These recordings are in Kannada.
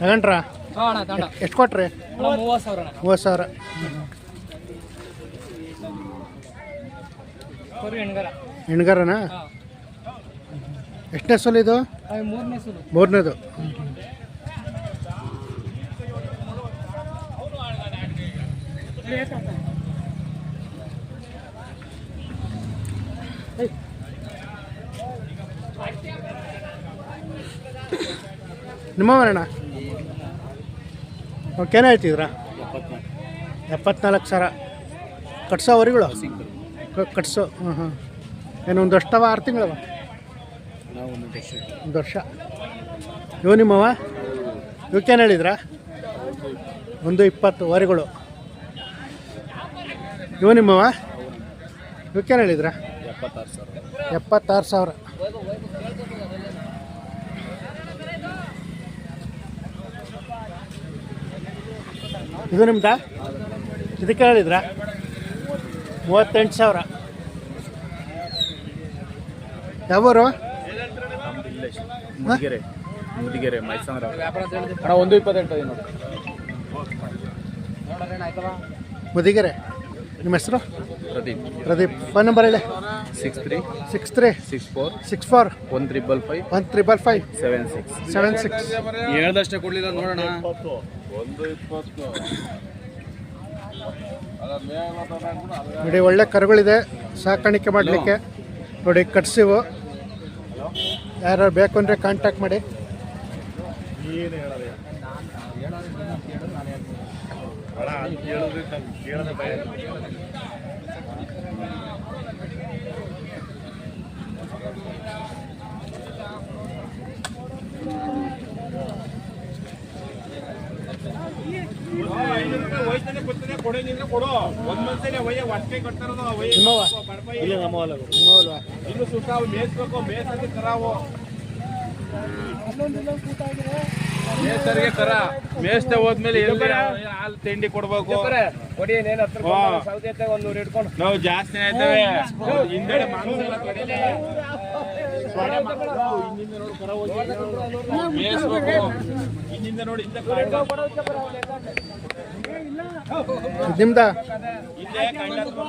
ತಗೊಂಡ್ರಾ? ಎಷ್ಟು ಕೊಟ್ರಿ? ಮೂವತ್ತು ಸಾವಿರ ಹೆಣ್ಗಾರನ? ಎಷ್ಟನೇ ಸಲ ಇದು? ಮೂರನೇದು ನಿಮ್ಮ ಮೂರನೇದು. ಹೇಳ್ತಿದ್ರ ಹೇಳ್ತಿದ್ರಾ? ಎಪ್ಪತ್ನಾಲ್ಕು ಸಾವಿರ ಕಟ್ಸೋ ಅವರಿಗಳು? ಕಟ್ಸೋ ಹಾಂ ಹಾಂ ಏನು ಒಂದು ವರ್ಷವ ಆರು ತಿಂಗಳವ? ಒಂದು ವರ್ಷ. ಇವು ನಿಮ್ಮವ ಇವಕ್ಕೇನು ಹೇಳಿದ್ರಾ? ಒಂದು ಇಪ್ಪತ್ತು ವರಿಗಳು. ಇವು ನಿಮ್ಮವ ಇವಕ್ಕೇನು ಹೇಳಿದ್ರಾ? ಎಪ್ಪತ್ತಾರು ಸಾವಿರ. ಇದು ನಿಮ್ದಾ? ಇದಕ್ಕೆ ಹೇಳಿದ್ರಾ ಮೂವತ್ತೆಂಟು ಸಾವಿರ. ಯಾವರು? ಮುದಿಗೆರೆ ಮುದಿಗೆರೆ ಮೈಸೂರು. ಅಣ್ಣ ಒಂದು ಇಪ್ಪತ್ತೆಂಟು ಮುದಿಗೆರೆ ನಿಮ್ಮ ಹೆಸರು? ಪ್ರದೀಪ್. ಪ್ರದೀಪ್. ಫೋನ್ ನಂಬರ್ ಹೇಳಿ. Six three six three six four six four one triple five one triple five seven six. Seven six. ಹೇಳ್ದಷ್ಟೇ ಕೊಡ್ಲಿಲ್ಲ ನೋಡೋಣ. ನೋಡಿ ಒಳ್ಳೆ ಕರುಗಳಿದೆ. ಸಾಕಾಣಿಕೆ ಮಾಡಲಿಕ್ಕೆ. ನೋಡಿ ಕಟ್ಸಿವು. ಯಾರು ಬೇಕು ಅಂದರೆ ಕಾಂಟ್ಯಾಕ್ಟ್ ಮಾಡಿ. ಏನು ನಿಮ್ಮವಲ್ವಾ ಮೇಸ್ತೆ ಹೋದ್ಮೇಲೆ ಎಲ್ಲಿ ಹಾಲು ತಿಂಡಿ ಕೊಡ್ಬೇಕು ಕೊಡಿ. ಸೌದೆ ಒಂದು. ಮೇಯ್ಸ್ಬೇಕು. ನೋಡಿ ಹಿಂದೆ ಕಾಯ್ದು. ಇದು ನಿಮ್ದಾ ಹಿಂದೆ ಕಾಯ್ದು ಹಾಕ್ಬೇಕು.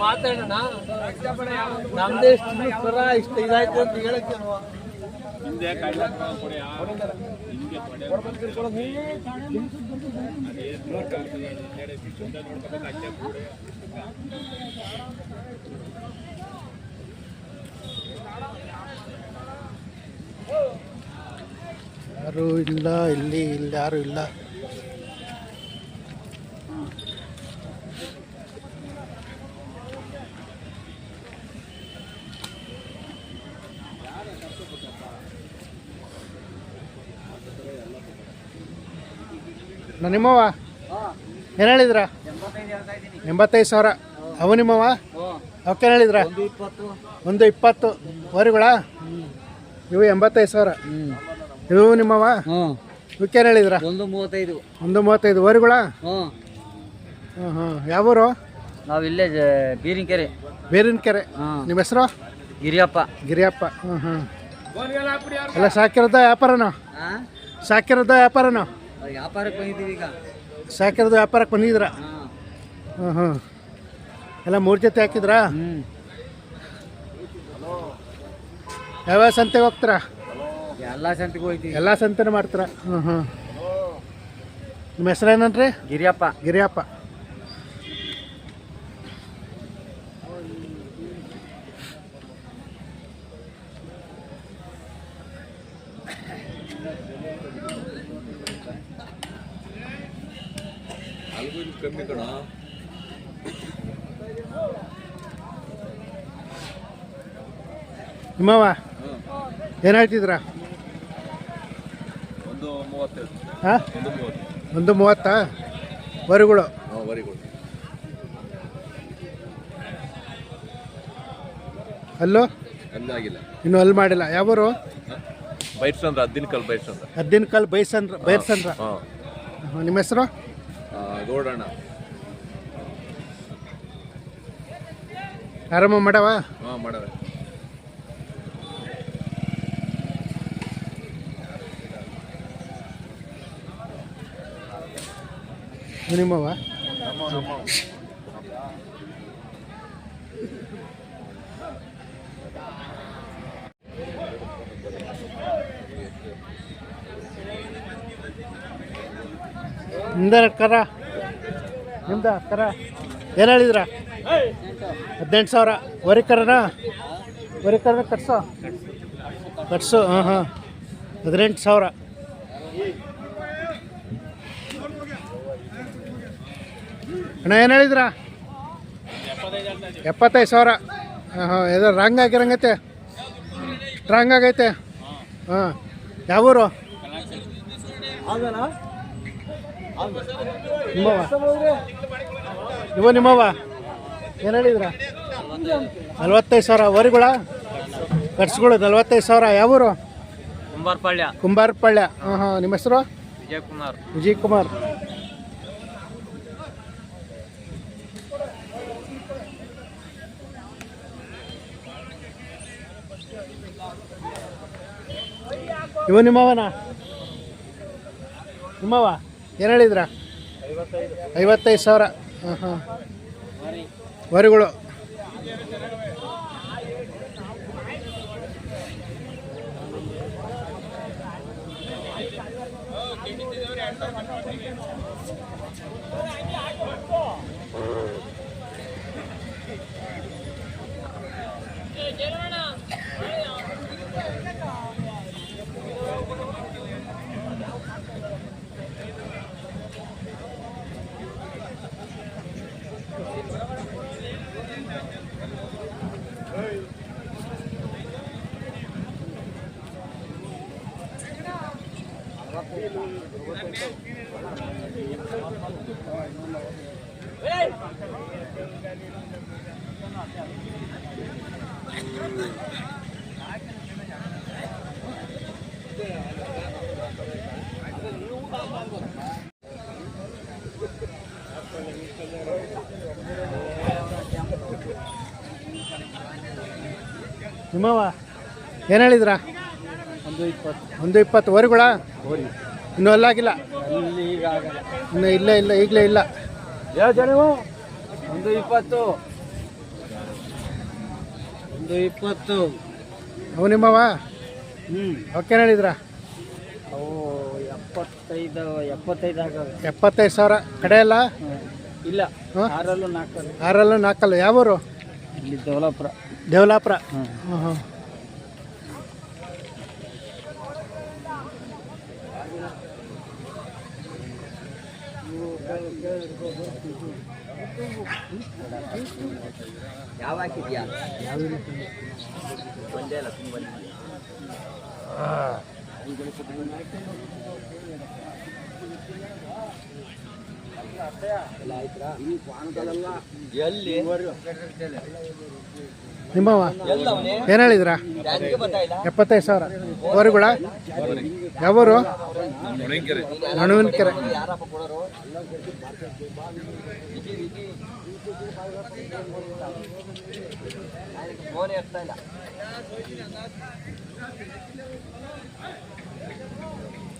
ಮಾತಾಡೋಣ ನಮ್ದೇ ಇಷ್ಟು ಕರ ಇಷ್ಟು ಇದಾಯ್ತು ಅಂತ ಹೇಳಕ್ಕೆ ಹಿಂದೆ ಕಾಯ್ದು ಹಾಕ್ಬೇಕು ಕೊಡಿ. ಆ ಹಿಂಗೆ ತೊಡೆ. ಅಂತ ನೋಡ್ಕೊಳ್ತೀವಿ, ಯಾರು ಇಲ್ಲ ಇಲ್ಲಿ ಇಲ್ಲಿ ಯಾರು ಇಲ್ಲ. ನಾ ನಿಮ್ಮವ ಏನು ಹೇಳಿದ್ರ ಎಂಬತ್ತೈದು ಸಾವಿರ. ಅವು ನಿಮ್ಮವ ಅವಕ್ಕೆ ಹೇಳಿದ್ರ ಒಂದು ಇಪ್ಪತ್ತು. ವರಿಗಳ ಇವು ಎಂಬತ್ತೈದು ಸಾವಿರ. ಇವು ನಿಮ್ಮವ ಇವಕ್ಕೇನು ಹೇಳಿದ್ರ ಒಂದು ಮೂವತ್ತೈದು. ಒಂದು ಮೂವತ್ತೈದು ವರಿಗಳ ಹ್ಞೂ ಹ್ಞೂ ಯಾವೂರು ನಾವು ಇಲ್ಲೇ ಬೇರಿನ ಕೆರೆ ಹಾಂ. ನಿಮ್ಮ ಹೆಸರು? ಗಿರಿಯಪ್ಪ. ಗಿರಿಯಪ್ಪ. ಹ್ಞೂ ಹ್ಞೂ ಎಲ್ಲ ಸಾಕಿರೋದ ವ್ಯಾಪಾರನೋ? ಸಾಕಿರೋದ ವ್ಯಾಪಾರನೋ? ವ್ಯಾಪಾರಕ್ಕೆ ಬಂದಿದ್ದೀವಿ ಈಗ. ಸಾಕಿರೋದು ವ್ಯಾಪಾರಕ್ಕೆ ಬಂದಿದ್ರ ಹಾಂ. ಹ್ಞೂ ಎಲ್ಲ ಮೂರು ಜೊತೆ ಹಾಕಿದ್ರಾ? ಯಾವ್ಯಾವ ಸಂತೆಗೆ ಹೋಗ್ತೀರಾ? ಎಲ್ಲ ಸಂತಿಗೆ ಹೋಗ್ತೀವಿ. ಎಲ್ಲ ಸಂತೆನೂ ಮಾಡ್ತೀರಾ? ಹ್ಞೂ ಹ್ಞೂ ನಿಮ್ಮ ಹೆಸರೇನನ್ರಿ ಗಿರಿಯಪ್ಪ. ಗಿರಿಯಪ್ಪ. ಕಮ್ಮಿ ಕಣ ನಿಮ್ಮವ ಏನು ಹೇಳ್ತಿದ್ರ ಒಂದು ಮೂವತ್ತೈದು ಹಾಂ? ಒಂದು ಮೂವತ್ತು. ಒಂದು ಮೂವತ್ತಾ? ವರಿಗಳು. ಹಾಂ ಅಲ್ಲೂ? ಅಲ್ಲಾಗಿಲ್ಲ ಇನ್ನೂ ಅಲ್ಲಿ ಮಾಡಿಲ್ಲ. ಯಾವರು? ಬೈರ್ಸಂದ್ರ ಹದ್ದಿನ ಕಲ್ ಅಂತ ಹದ್ದಿನ ಕಾಲು ಬೈಸಂದ್ರ ಬೈರ್ಸಂದ್ರ. ಹಾಂ. ನಿಮ್ಮ ಹೆಸರು? ಗೌಡಣ್ಣ ಆರಾಮ ಮಾಡವ ಹಾಂ ಮಾಡವೆ ನಿಮ್ಮವ ನಿಮ್ದ ಕರ? ನಿಮ್ದ ಕರ? ಏನು ಹೇಳಿದ್ರ? ಹದಿನೆಂಟು ಸಾವಿರ. Worry ವರಿಕರ worry ಕರನ ಕಟ್ಸೋ. ಕಟ್ಸು, ಹಾಂ ಹಾಂ. ಹದಿನೆಂಟು ಸಾವಿರ. ಅಣ್ಣ, ಏನು ಹೇಳಿದ್ರ? ಎಪ್ಪತ್ತೈದು ಸಾವಿರ. ಹಾಂ ಹಾಂ. ಇದು ರಾಂಗ್ ಆಗಿರಂಗೈತೆ? ಸ್ಟ್ರಾಂಗ್ ಆಗೈತೆ? ಹಾಂ. ಯಾವ ಊರು ನಿಮ್ಮವ ಇವ ನಿಮ್ಮವ ಏನು ಹೇಳಿದ್ರ? ನಲ್ವತ್ತೈದು ಸಾವಿರ ವರಿಗಳ ಖರ್ಚುಗಳು ನಲ್ವತ್ತೈದು ಸಾವಿರ ಯಾವೂರು? ಕುಂಬಾರಪಾಳ್ಯ ಕುಂಬಾರಪಳ್ಳ ಹಾಂ ಹಾಂ. ನಿಮ್ಮ ಹೆಸರು? ವಿಜಯಕುಮಾರ್. ವಿಜಯ್ ಕುಮಾರ್ ಇವ ನಿಮ್ಮವನ ನಿಮ್ಮವ ಏನು ಹೇಳಿದ್ರ? ಐವತ್ತೈದು ಸಾವಿರ. ಹಾಂ ಹಾಂ ವರಿಗಳು. ನಿಮ್ಮವ ಏನು ಹೇಳಿದ್ರ? ಒಂದು ಇಪ್ಪತ್ತು. ಒಂದು ಇಪ್ಪತ್ತು. ವರಿಗಳ ಇನ್ನೂ ಅಲ್ಲಾಗಿಲ್ಲ? ಇನ್ನು ಇಲ್ಲ ಇಲ್ಲ ಈಗಲೇ ಇಲ್ಲ. ಯಾವ ಜನ ಒಂದು ಇಪ್ಪತ್ತು. ಒಂದು ಇಪ್ಪತ್ತು. ಅವು ನಿಮ್ಮವ? ಹ್ಞೂ ಓಕೆ ಹೇಳಿದ್ರ? ಅವು ಎಪ್ಪತ್ತೈದು ಎಪ್ಪತ್ತೈದು ಆಗಲ್ಲ ಎಪ್ಪತ್ತೈದು ಸಾವಿರ. ಕಡೆ ಅಲ್ಲ ಇಲ್ಲ ಹಾಂ? ಆರಲ್ಲೂ ನಾಲ್ಕಲ್ಲ. ಆರಲ್ಲೂ ನಾಲ್ಕಲ್ಲ. ಯಾವೂರು ಇಲ್ಲಿ ದೌಲಾಪುರ ದೇವಲಾಪುರ. ಹ್ಞೂ ಹಾಂ ಹಾಂ ಯಾವ ಹಾಕಿದ್ಯಾ ಎಲ್ಲಿ? ನಿಮ್ಮವ ಏನು ಹೇಳಿದ್ರ? ಎಪ್ಪತ್ತೈದು ಸಾವಿರ. ವರಿಗಳ ಯಾವೂರು? ನಣುವಿನಕೆರೆ ಯಾರಪ್ಪ ಕೊಡೋರು? ಫೋನ್ ಎತ್ತಾ ಇಲ್ಲ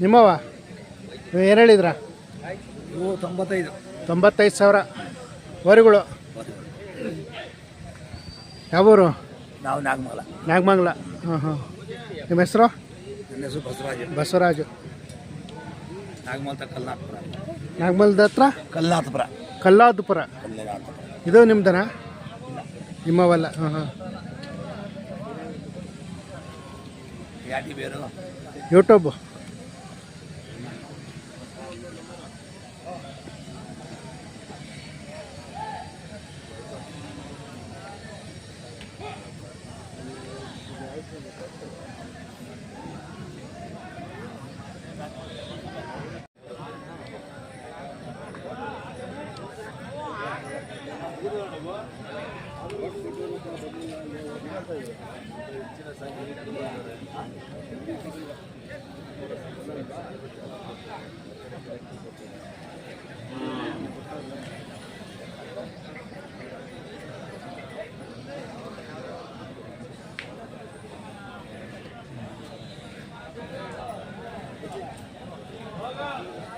ನಿಮ್ಮವ ನೀವು ಏನು ಹೇಳಿದ್ರ? ಇವು ತೊಂಬತ್ತೈದು. ತೊಂಬತ್ತೈದು ಸಾವಿರ. ವರಿಗಳು? ಯಾವೂರು? ನಾವು ನಾಗಮಂಗಲ. ನಾಗಮಂಗಲ. ಹಾಂ ಹಾಂ ನಿಮ್ಮ ಹೆಸರು? ನನ್ನ ಹೆಸರು ಬಸವರಾಜ. ಬಸವರಾಜು. ನಾಗಮಲ್ ಕಲ್ಲಾತ್ಪುರ. ನಾಗಮಲ್ದ ಹತ್ರ? ಕಲ್ನಾಥಪುರ ಕಲ್ಲಾತ್ಪುರ. ಕಲ್ನಾಥಪುರ ಇದು ನಿಮ್ದನ? ನಿಮ್ಮವಲ್ಲ ಹಾಂ ಹಾಂ. ಯಾಟಿ ಯೂಟ್ಯೂಬ್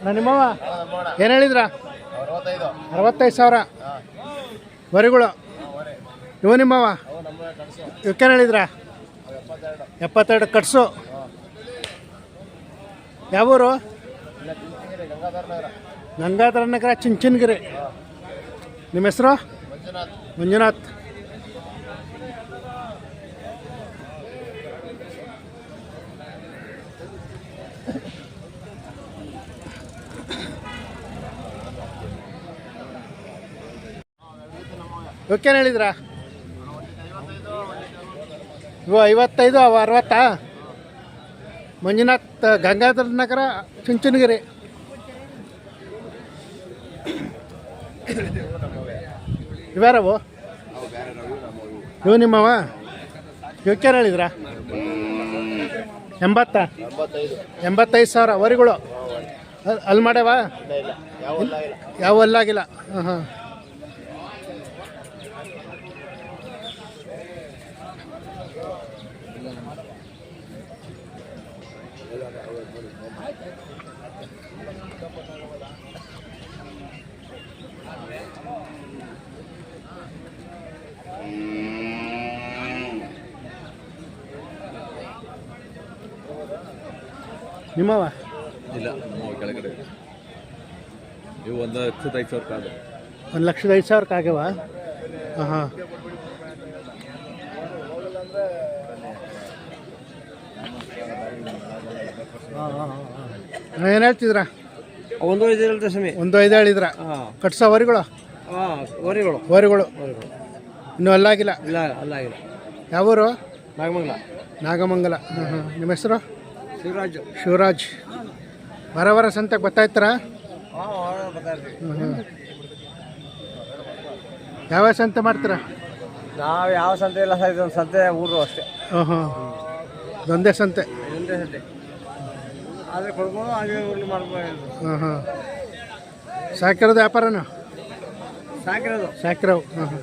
ನಾ ನಿಮ್ಮವ ಏನು ಹೇಳಿದ್ರ? ಅರವತ್ತೈದು. ಸಾವಿರ? ವರಿಗಳು ಇವು ನಿಮ್ಮವ? ಇವಕ್ಕೇನು ಹೇಳಿದ್ರ? ಎಪ್ಪತ್ತೆರಡು ಕಟ್ಸು. ಯಾವೂರು? ಗಂಗಾಧರ ನಗರ ಚಿಂಚನಗಿರಿ. ನಿಮ್ಮ ಹೆಸರು? ಮಂಜುನಾಥ್. ಇವಕ್ಕೇನು ಹೇಳಿದ್ರ? ಇವು ಐವತ್ತೈದು ಅವು ಅರವತ್ತಾ? ಮಂಜುನಾಥ್ ಗಂಗಾಧರ ನಗರ ಚುಂಚನಗಿರಿ. ಇವ್ಯಾರವು? ಇವು ನಿಮ್ಮವ? ಇವಕ್ಕೇನು ಹೇಳಿದ್ರ? ಎಂಬತ್ತ? ಎಂಬತ್ತೈದು ಸಾವಿರ ವರಿಗಳು. ಅಲ್- ಅಲ್ಲಿ ಮಾಡ್ಯಾವ? ಯಾವ ಅಲ್ಲಾಗಿಲ್ಲ ಹಾಂ ಹಾಂ ನಿಮ್ಮವ? ಇಲ್ಲ ನಾವು ಕೆಳಗಡೆ ಇವು ಒಂದು ಲಕ್ಷದ ಐದು ಸಾವಿರ ಕಾದು ಒಂದು ಲಕ್ಷದ ಐದು ಸಾವಿರಕ್ಕೆ ಆಗ್ಯಾವ? ಹಾಂ ಹಾಂ. ಏನು ಹೇಳ್ತಿದ್ರ? ಒಂದು ಐದು ಹೇಳಿದ್ರೆ ಸ್ವಾಮಿ. ಒಂದು ಐದು ಹೇಳಿದ್ರ? ಹಾಂ. ಕಟ್ಸೋ ವರಿಗಳು? ಹಾಂ ವರಿಗಳು. ವರಿಗಳು. ಇನ್ನೂ ಅಲ್ಲಾಗಿಲ್ಲ? ಇಲ್ಲ ಅಲ್ಲಾಗಿಲ್ಲ. ಯಾವೂರು? ನಾಗಮಂಗಲ. ನಾಗಮಂಗಲ. ಹಾಂ ಹಾಂ ನಿಮ್ಮ ಹೆಸರು? ಶಿವರಾಜ್. ಶಿವರಾಜ್. ಬರವರ ಸಂತೆ ಗೊತ್ತಾಯ್ತರ ಹ್ಞೂ ಹ್ಞೂ ಯಾವ ಸಂತೆ ಮಾಡ್ತೀರಾ? ನಾವು ಯಾವ ಸಂತೆ ಇಲ್ಲ ಸರ್ ಇದೊಂದು ಸಂತೆ ಊರು ಅಷ್ಟೇ. ಹಾಂ ಹಾಂ ಇದೊಂದೇ ಸಂತೆ. ಒಂದೇ ಸಂತೆ. ಆದರೆ ಕೊಡ್ಬೋದು ಹಾಗೆ ಊರ್ಲಿ ಮಾಡ್ಬೋದು ಹಾಂ ಹಾಂ ಸಾಕಿರೋದು ವ್ಯಾಪಾರನ? ಸಾಕಿರೋದು. ಸಾಕಿರೋ ಹಾಂ ಹಾಂ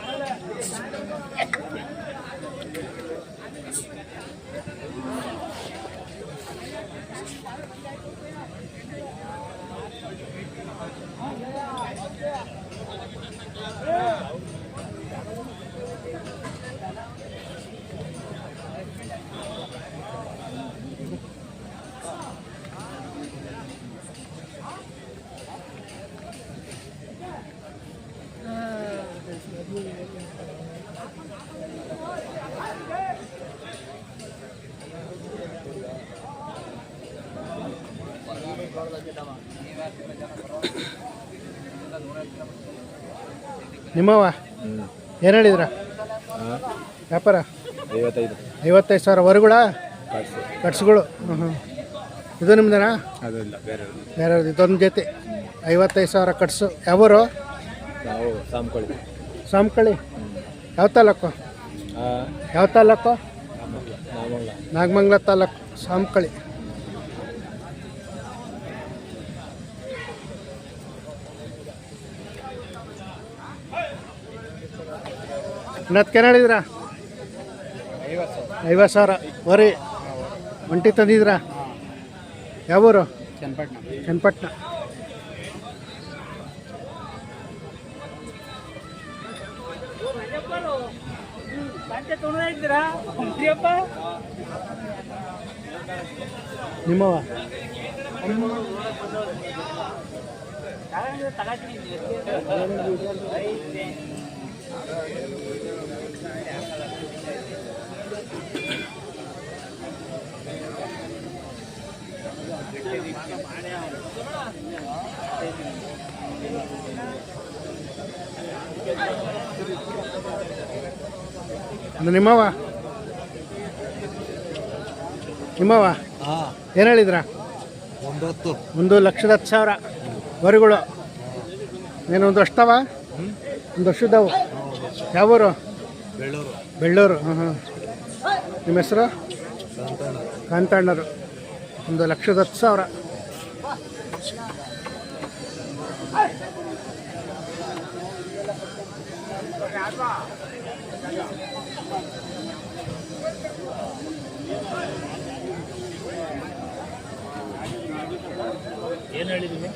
ನಿಮ್ಮವ ಏನು ಹೇಳಿದ್ರ? ವ್ಯಾಪಾರ? ಐವತ್ತೈದು. ಐವತ್ತೈದು ಸಾವಿರ. ವರೆಗಳ? ಕಟ್ಸ್ಗಳು ಹ್ಞೂ ಹ್ಞೂ ಇದು ನಿಮ್ದೇನಾ? ಅದಿಲ್ಲ ಬೇರೆ ಬೇರೆ ಇದೊಂದು ಜೊತೆ. ಐವತ್ತೈದು ಸಾವಿರ ಕಟ್ಸು. ಯಾವರು? ನಾವು ಸಾಮ್ಕೊಳ್ಳಿ. ಸಾಮ್ಕಳಿ ಯಾವ ತಾಲೂಕು? ಯಾವ ತಾಲೂಕು? ನಾಗಮಂಗ್ಲ ನಾಗಮಂಗಲ ತಾಲೂಕು. ಸಾಮ್ಕಳಿ ಇನ್ನತ್ತು ಹೇಳಿದ್ರ ಐವತ್ತು ಸಾವಿರ. ವರಿ ಒಂಟಿ ತಂದಿದ್ರ ಯಾವೂರು ಚನ್ನಪಟ್ಟಣ ಚನ್ನಪಟ್ಟಣ ನಿಮ್ಮವ ಅದು ನಿಮ್ಮವ ನಿಮ್ಮವ ಏನು ಹೇಳಿದ್ರ? ಒಂಬತ್ತು. ಒಂದು ಲಕ್ಷದ ಹತ್ತು ಸಾವಿರ. ವರಿಗಳು. ನೀನು ಒಂದು ಅಷ್ಟವ? ಒಂದು ವರ್ಷದವು ಯಾವೂರು? ಬೆಳ್ಳೂರು. ಬೆಳ್ಳೂರು. ಹಾಂ ಹಾಂ ನಿಮ್ಮ ಹೆಸರು? ಕಾಂತಣ್ಣರು. ಒಂದು ಲಕ್ಷದ ಹತ್ತು ಸಾವಿರ. ಏನು ಹೇಳಿದೀವಿ